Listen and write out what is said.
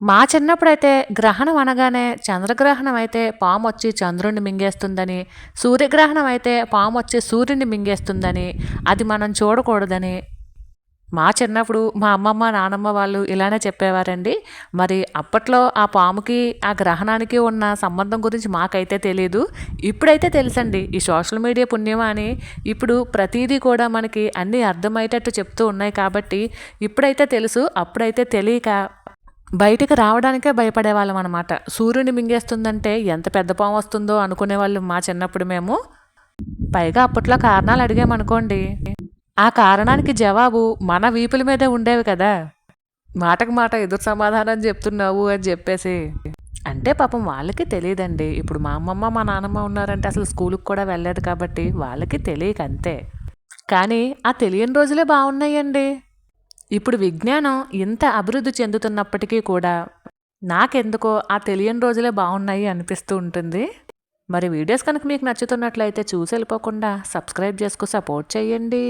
మా చిన్నప్పుడైతే గ్రహణం అనగానే చంద్రగ్రహణం అయితే పాము వచ్చి చంద్రుణ్ణి మింగేస్తుందని సూర్యగ్రహణం అయితే పాము వచ్చి సూర్యుని మింగేస్తుందని అది మనం చూడకూడదని మా చిన్నప్పుడు మా అమ్మమ్మ నానమ్మ వాళ్ళు ఇలానే చెప్పేవారండి. మరి అప్పట్లో ఆ పాముకి ఆ గ్రహణానికి ఉన్న సంబంధం గురించి మాకైతే తెలియదు ఇప్పుడైతే తెలుసండి ఈ సోషల్ మీడియా పుణ్యమా అని ఇప్పుడు ప్రతిదీ కూడా మనకి అన్నీ అర్థమయ్యేటట్టు చెప్తూ ఉన్నాయి కాబట్టి ఇప్పుడైతే తెలుసు అప్పుడైతే తెలియక బయటికి రావడానికే భయపడేవాళ్ళం అనమాట సూర్యుని మింగేస్తుందంటే ఎంత పెద్ద పాము వస్తుందో అనుకునేవాళ్ళు మా చిన్నప్పుడు మేము. పైగా అప్పట్లో కారణాలు అడిగామనుకోండి. ఆ కారణానికి జవాబు మన వీపుల మీదే ఉండేవి కదా. మాటకు మాట ఎదురు సమాధానం చెప్తున్నావు అని చెప్పేసి. అంటే పాపం వాళ్ళకి తెలియదండి. ఇప్పుడు మా అమ్మమ్మ మా నాన్నమ్మ ఉన్నారంటే అసలు స్కూల్కి కూడా వెళ్ళలేదు కాబట్టి వాళ్ళకి తెలియక అంతే. కానీ ఆ తెలియని రోజులే బాగున్నాయండి. ఇప్పుడు విజ్ఞానం ఇంత అభివృద్ధి చెందుతున్నప్పటికీ కూడా నాకెందుకో ఆ తెలియని రోజులే బాగున్నాయి అనిపిస్తూ ఉంటుంది. మరి వీడియోస్ కనుక మీకు నచ్చుతున్నట్లయితే చూసి వెళ్ళిపోకుండా సబ్స్క్రైబ్ చేసుకు సపోర్ట్ చేయండి.